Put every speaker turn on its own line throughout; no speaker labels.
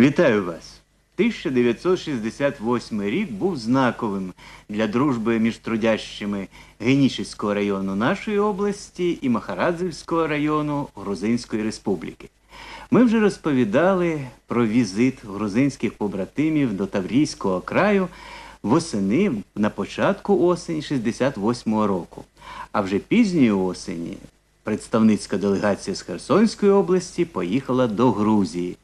Вітаю вас! 1968 рік був знаковим для дружби між трудящими Генічеського району нашої області і Махарадзівського району Грузинської республіки. Ми вже розповідали про візит грузинських побратимів до Таврійського краю восени на початку осені 68 року. А вже пізньої осені представницька делегація з Херсонської області поїхала до Грузії.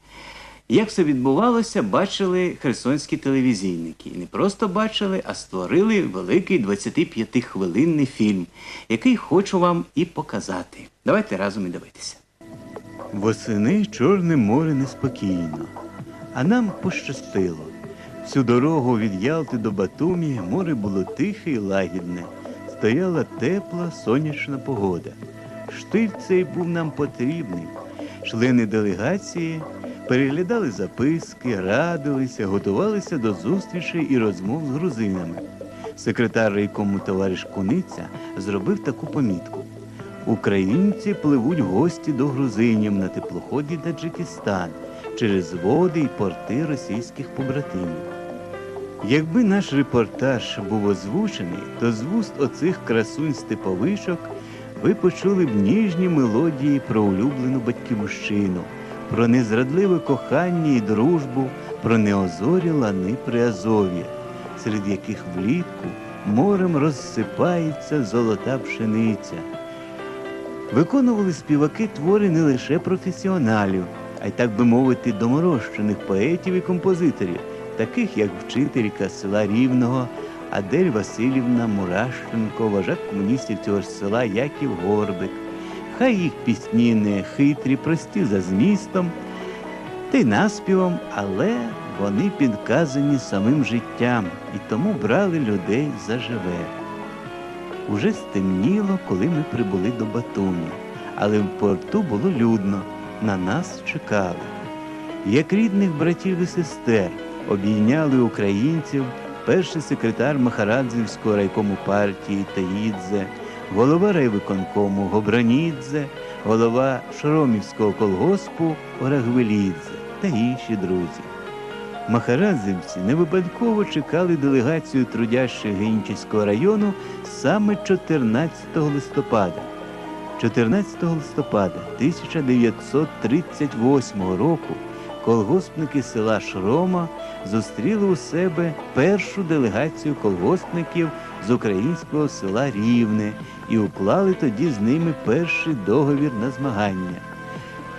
Як все відбувалося, бачили херсонські телевізійники. І не просто бачили, а створили великий 25-хвилинний фільм, який хочу вам і показати. Давайте разом і дивитися. Восени Чорне море неспокійно, а нам пощастило. Всю дорогу від Ялти до Батумі море було тихе і лагідне. Стояла тепла сонячна погода. Штиль цей був нам потрібний. Члени делегації переглядали записки, радилися, готувалися до зустрічей і розмов з грузинами. Секретар райкому товариш Куниця зробив таку помітку. Українці пливуть гості до грузинів на теплоході Таджикистан через води і порти російських побратимів. Якби наш репортаж був озвучений, то з вуст оцих красунь степовишок ви почули б ніжні мелодії про улюблену батьківщину, про незрадливе кохання і дружбу, про неозорі лани Приазов'я, серед яких влітку морем розсипається золота пшениця. Виконували співаки твори не лише професіоналів, а й так би мовити, доморощених поетів і композиторів, таких як вчителька села Рівного Адель Васильівна Мурашенко, вожак комуністів цього ж села Яків Горбик. Хай їх пісні не хитрі, прості за змістом, та й наспівом, але вони підказані самим життям і тому брали людей за живе. Уже стемніло, коли ми прибули до Батумі, але в порту було людно, на нас чекали. Як рідних братів і сестер обійняли українців перший секретар Махарадзівського райкому партії Таїдзе, голова райвиконкому Гобранідзе, голова Шаромівського колгоспу Орагвелідзе та інші друзі. Махарадзівці не випадково чекали делегацію трудящих Генічеського району саме 14 листопада. 14 листопада 1938 року колгоспники села Шрома зустріли у себе першу делегацію колгоспників з українського села Рівне і уклали тоді з ними перший договір на змагання.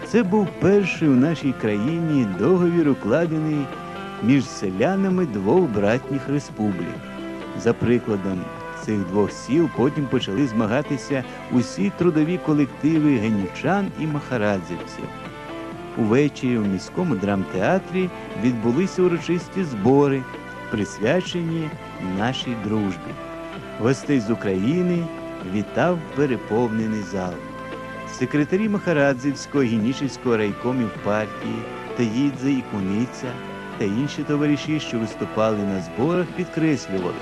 Це був перший у нашій країні договір, укладений між селянами двох братніх республік. За прикладом цих двох сіл потім почали змагатися усі трудові колективи генічан і махарадзівців. Увечері у міському драмтеатрі відбулися урочисті збори, присвячені нашій дружбі. Гостей з України вітав переповнений зал. Секретарі Махарадзівського гінічівського райкомів партії Таїдзе і Куниця та інші товариші, що виступали на зборах, підкреслювали,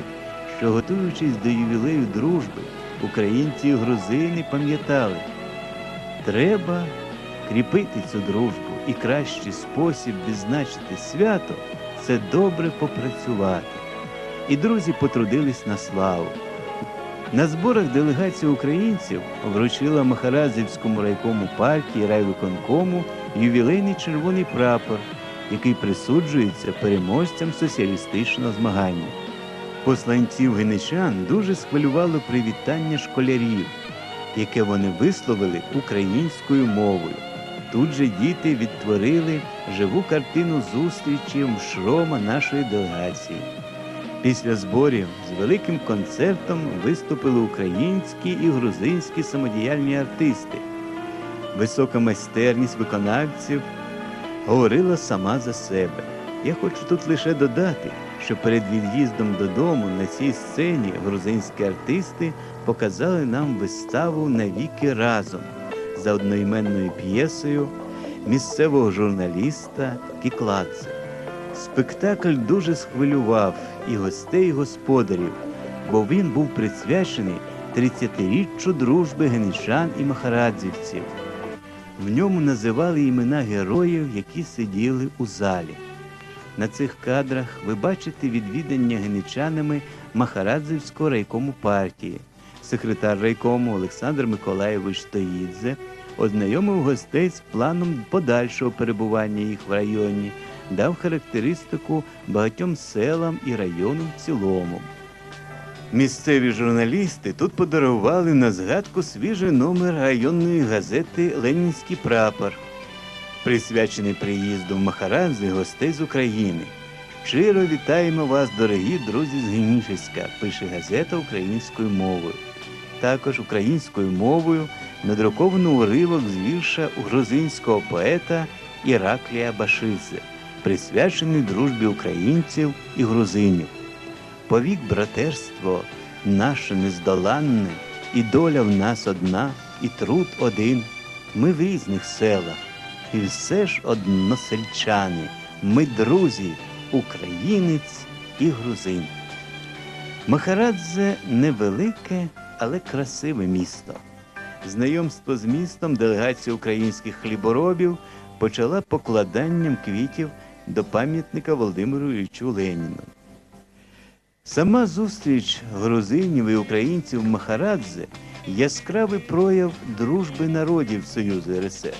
що готуючись до ювілею дружби, українці і грузини пам'ятали, треба кріпити цю дружбу і кращий спосіб відзначити свято це добре попрацювати. І друзі потрудились на славу. На зборах делегація українців вручила Махарадзівському райкому партії райвиконкому ювілейний червоний прапор, який присуджується переможцям соціалістичного змагання. Посланців генечан дуже схвилювало привітання школярів, яке вони висловили українською мовою. Тут же діти відтворили живу картину зустрічі в шрома нашої делегації. Після зборів з великим концертом виступили українські і грузинські самодіяльні артисти. Висока майстерність виконавців говорила сама за себе. Я хочу тут лише додати, що перед від'їздом додому на цій сцені грузинські артисти показали нам виставу навіки разом за одноіменною п'єсою місцевого журналіста Кікладзе. Спектакль дуже схвилював і гостей, і господарів, бо він був присвячений 30-річчю дружби генічан і махарадзівців. В ньому називали імена героїв, які сиділи у залі. На цих кадрах ви бачите відвідання генічанами Махарадзевського райкому партії. Секретар райкому Олександр Миколаєвич Стоїдзе ознайомив гостей з планом подальшого перебування їх в районі, дав характеристику багатьом селам і районам в цілому. Місцеві журналісти тут подарували на згадку свіжий номер районної газети Ленінський прапор, присвячений приїзду в Махарадзе гостей з України. Щиро вітаємо вас, дорогі друзі з Генішеська, пише газета українською мовою. Також українською мовою надруковано уривок з вірша грузинського поета Іраклія Башидзе, присвячений дружбі українців і грузинів. Повік братерство наше нездоланне, і доля в нас одна, і труд один. Ми в різних селах, і все ж односельчани. Ми друзі, українець і грузин. Махарадзе невелике, але красиве місто. Знайомство з містом делегація українських хліборобів почала покладанням квітів до пам'ятника Володимиру Іллічу Леніну. Сама зустріч грузинів і українців в Махарадзе яскравий прояв дружби народів Союзу РСР.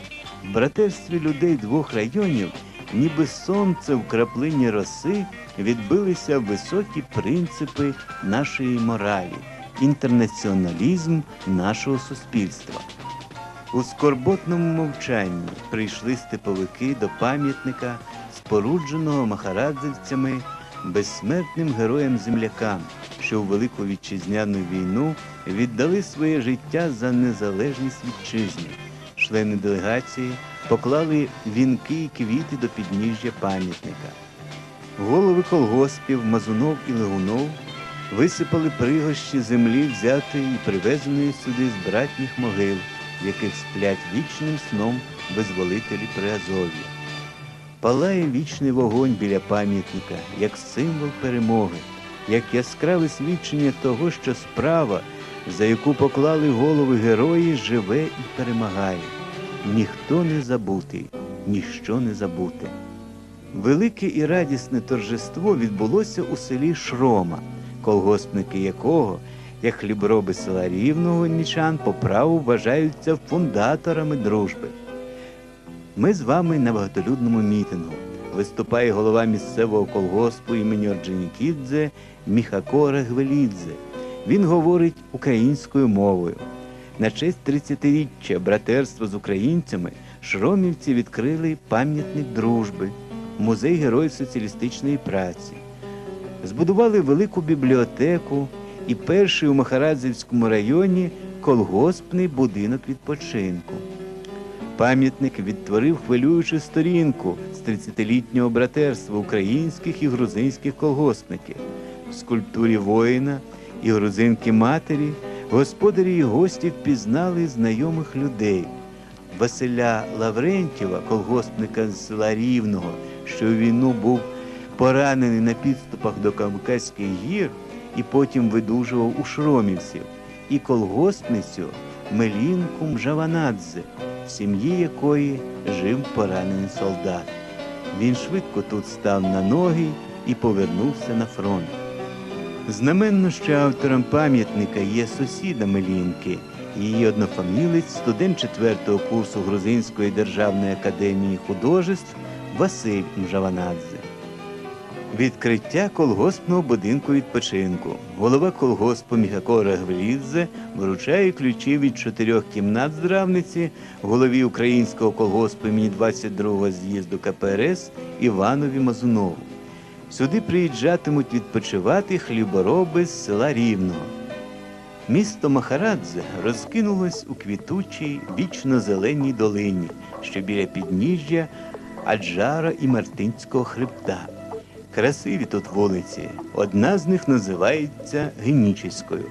В братерстві людей двох районів, ніби сонце в краплині роси, відбилися високі принципи нашої моралі, інтернаціоналізм нашого суспільства. У скорботному мовчанні прийшли степовики до пам'ятника, спорудженого махарадзевцями безсмертним героям-землякам, що у Велику Вітчизняну війну віддали своє життя за незалежність вітчизни. Члени делегації поклали вінки і квіти до підніжжя пам'ятника. Голови колгоспів Мазунов і Леунов висипали пригощі землі, взятої і привезеної сюди з братніх могил, яких сплять вічним сном визволителі Приазов'я. Палає вічний вогонь біля пам'ятника, як символ перемоги, як яскраве свідчення того, що справа, за яку поклали голови герої, живе і перемагає. Ніхто не забутий, ніщо не забуте. Велике і радісне торжество відбулося у селі Шрома, колгоспники якого, як хлібороби села Рівного Нічан, по праву вважаються фундаторами дружби. Ми з вами на багатолюдному мітингу. Виступає голова місцевого колгоспу імені Орджонікідзе Міхакора Гвелідзе. Він говорить українською мовою. На честь 30-річчя братерства з українцями шромівці відкрили пам'ятник дружби, музей героїв соціалістичної праці. Збудували велику бібліотеку і перший у Махарадзівському районі колгоспний будинок відпочинку. Пам'ятник відтворив хвилюючу сторінку з 30-літнього братерства українських і грузинських колгоспників. В скульптурі воїна і грузинки матері господарі і гості впізнали знайомих людей. Василя Лаврентєва, колгоспника з села Рівного, що у війну був поранений на підступах до Кавказьких гір і потім видужував у Шромівців, і колгоспницю Мелінку Мжаванадзе, в сім'ї якої жив поранений солдат. Він швидко тут став на ноги і повернувся на фронт. Знаменно, що автором пам'ятника є сусіда Мелінки, її однофамілець, студент четвертого курсу Грузинської державної академії художеств Василь Мжаванадзе. Відкриття колгоспного будинку відпочинку. Голова колгоспу Міхакора Гвелідзе вручає ключі від чотирьох кімнат здравниці голові українського колгоспу імені 22-го з'їзду КПРС Іванові Мазунову. Сюди приїжджатимуть відпочивати хлібороби з села Рівного. Місто Махарадзе розкинулось у квітучій вічно-зеленій долині, що біля підніжжя Аджара і Мартинського хребта. Красиві тут вулиці. Одна з них називається Генічеською,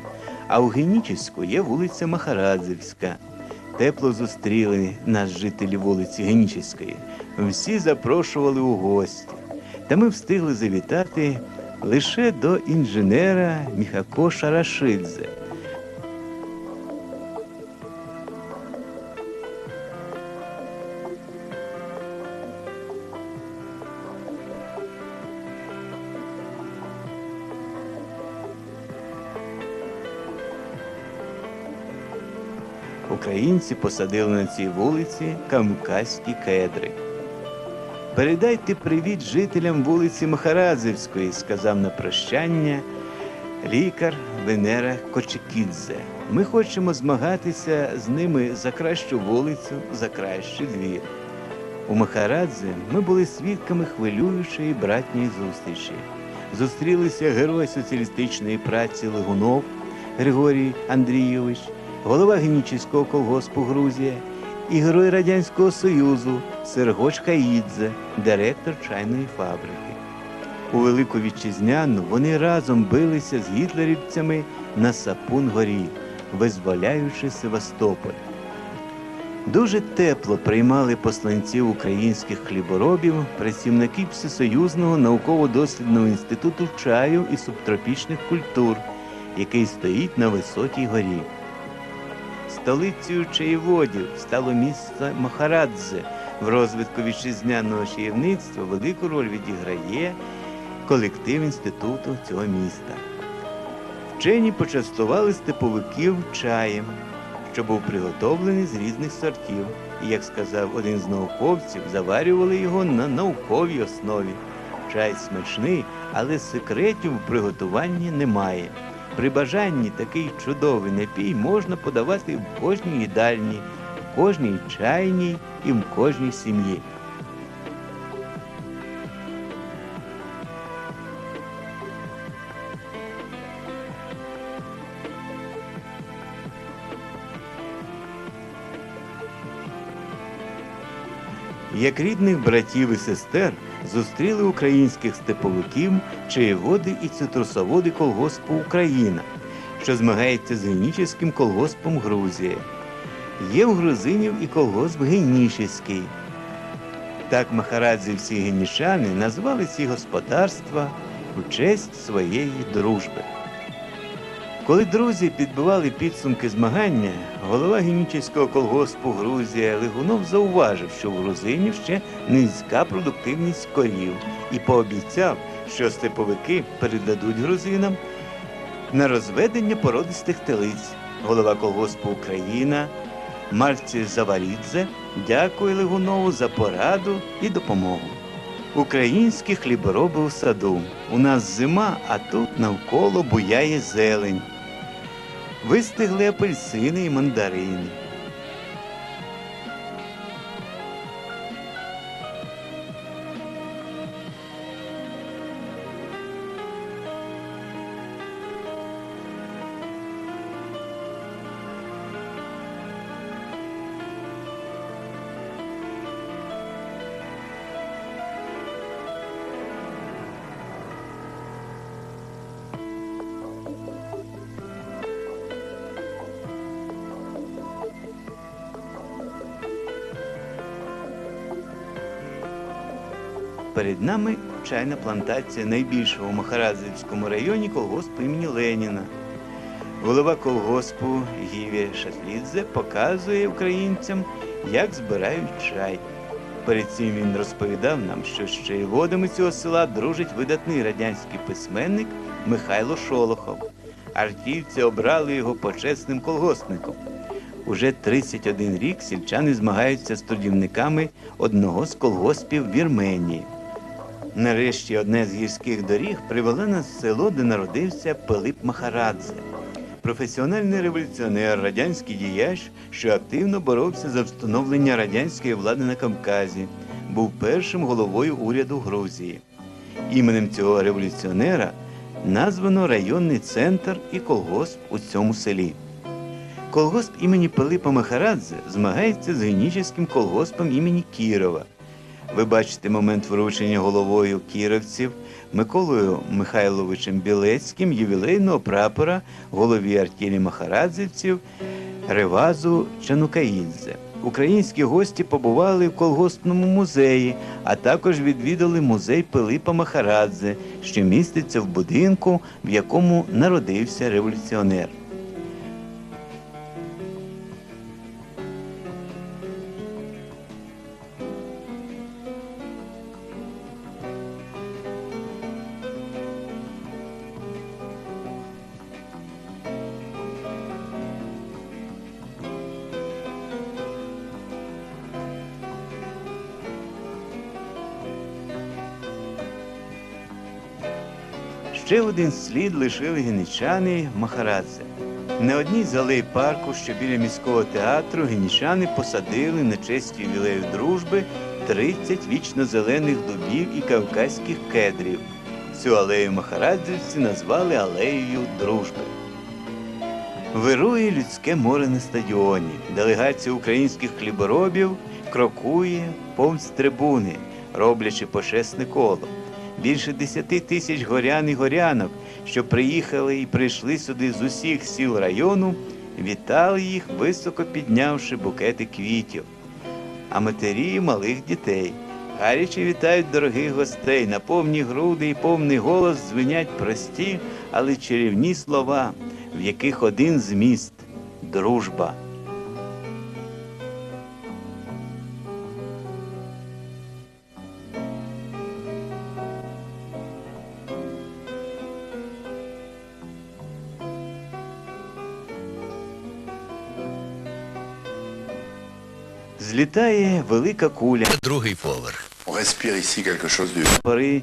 а у Генічеську є вулиця Махарадзевська. Тепло зустріли нас жителі вулиці Генічеської. Всі запрошували у гості. Та ми встигли завітати лише до інженера Міхако Шарашидзе. Українці посадили на цій вулиці кавказькі кедри. Передайте привіт жителям вулиці Махарадзевської, сказав на прощання лікар Венера Кочекідзе. Ми хочемо змагатися з ними за кращу вулицю, за кращий двір. У Махарадзе ми були свідками хвилюючої братньої зустрічі. Зустрілися герой соціалістичної праці Лигунов Григорій Андрійович, голова Генічівського колгоспу Грузія і герой Радянського Союзу Сергоч Хаїдзе, директор чайної фабрики. У Велику Вітчизняну вони разом билися з гітлерівцями на Сапун горі, визволяючи Севастополь. Дуже тепло приймали посланців українських хліборобів, працівники Всесоюзного науково-дослідного інституту чаю і субтропічних культур, який стоїть на високій горі. Столицею чаєводів стало місто Махарадзе. В розвитку вітчизняного чаєвництва велику роль відіграє колектив інституту цього міста. Вчені почастували степовиків чаєм, що був приготовлений з різних сортів, і, як сказав один з науковців, заварювали його на науковій основі. Чай смачний, але секретів у приготуванні немає. При бажанні такий чудовий напій можна подавати в кожній їдальні, в кожній чайній і в кожній сім'ї. Як рідних братів і сестер зустріли українських степовиків, чаєводи і цитрусоводи колгоспу Україна, що змагається з генічеським колгоспом Грузія. Є в грузинів і колгосп Генішеський. Так махарадзівці генішани назвали ці господарства у честь своєї дружби. Коли друзі підбивали підсумки змагання, голова генічеського колгоспу Грузія Лигунов зауважив, що в грузинів ще низька продуктивність корів і пообіцяв, що степовики передадуть грузинам на розведення породистих телиць. Голова колгоспу Україна Марці Заварідзе дякує Лигунову за пораду і допомогу. Українські хлібороби у саду. У нас зима, а тут навколо буяє зелень. Вистигли апельсини і мандарини. Перед нами чайна плантація найбільшого у Махарадзівському районі колгоспу імені Леніна. Голова колгоспу Гіві Шатлідзе показує українцям, як збирають чай. Перед цим він розповідав нам, що з чаєводами цього села дружить видатний радянський письменник Михайло Шолохов. Артівці обрали його почесним колгоспником. Уже 31 рік сільчани змагаються з трудівниками одного з колгоспів Вірменії. Нарешті одне з гірських доріг привела нас в село, де народився Пилип Махарадзе. Професіональний революціонер, радянський діяч, що активно боровся за встановлення радянської влади на Кавказі, був першим головою уряду Грузії. Іменем цього революціонера названо районний центр і колгосп у цьому селі. Колгосп імені Пилипа Махарадзе змагається з генічеським колгоспом імені Кірова. Ви бачите момент вручення головою кіровців Миколою Михайловичем Білецьким ювілейного прапора голові артілі Махарадзівців Ревазу Чанукаїдзе. Українські гості побували в колгоспному музеї, а також відвідали музей Пилипа Махарадзе, що міститься в будинку, в якому народився революціонер. Ще один слід лишили генічани Махарадзе. На одній з алей парку, що біля міського театру, генічани посадили на честь ювілею дружби 30 вічно зелених дубів і кавказьких кедрів. Цю алею махарадзівці назвали алеєю дружби. Вирує людське море на стадіоні. Делегація українських хліборобів крокує повз трибуни, роблячи почесне коло. Більше десяти тисяч горян і горянок, що приїхали і прийшли сюди з усіх сіл району, вітали їх, високо піднявши букети квітів. А матері малих дітей гаряче вітають дорогих гостей, на повні груди і повний голос дзвенять прості, але чарівні слова, в яких один зміст дружба. Злітає велика куля
Другий поверх.
Chose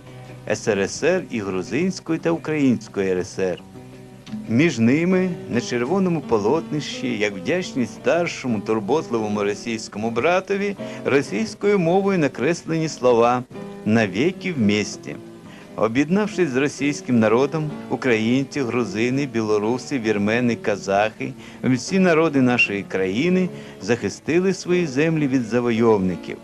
СРСР і Грузинської та Української РСР. Між ними на червоному полотнищі, як вдячність старшому турботливому російському братові, російською мовою накреслені слова навіки вместе. Об'єднавшись з російським народом, українці, грузини, білоруси, вірмени, казахи, всі народи нашої країни захистили свої землі від завойовників.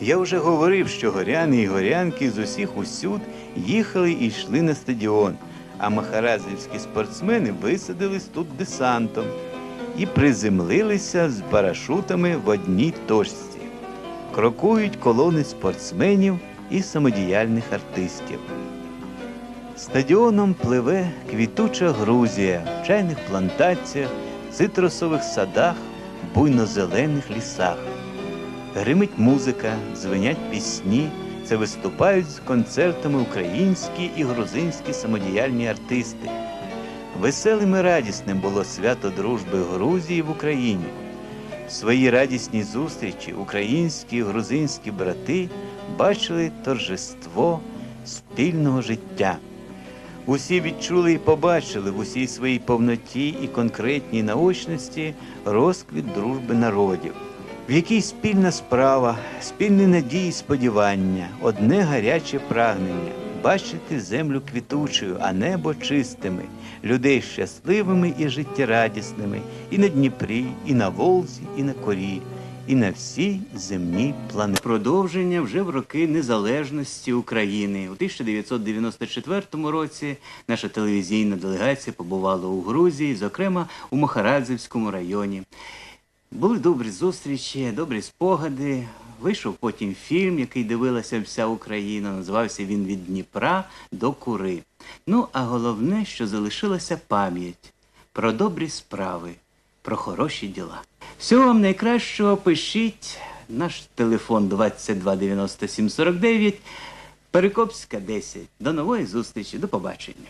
Я вже говорив, що горяни і горянки з усіх усюд їхали і йшли на стадіон, а махарадзівські спортсмени висадились тут десантом і приземлилися з парашутами в одній точці. Крокують колони спортсменів і самодіяльних артистів. Стадіоном пливе квітуча Грузія в чайних плантаціях, цитрусових садах, буйно-зелених лісах. Гримить музика, дзвенять пісні. Це виступають з концертами українські і грузинські самодіяльні артисти. Веселим і радісним було свято дружби Грузії в Україні. В своїй радісній зустрічі українські і грузинські брати бачили торжество спільного життя. Усі відчули і побачили в усій своїй повноті і конкретній наочності розквіт дружби народів, в якій спільна справа, спільні надії і сподівання, одне гаряче прагнення бачити землю квітучою, а небо чистими, людей щасливими і життєрадісними, і на Дніпрі, і на Волзі, і на Корі, і на всій земній планеті. Продовження вже в роки незалежності України. У 1994 році наша телевізійна делегація побувала у Грузії, зокрема у Махарадзівському районі. Були добрі зустрічі, добрі спогади. Вийшов потім фільм, який дивилася вся Україна. Називався він Від Дніпра до Кури. Ну, а головне, що залишилася пам'ять про добрі справи, про хороші діла. Всього вам найкращого пишіть наш телефон 2297 49, Перекопська 10. До нової зустрічі, до побачення.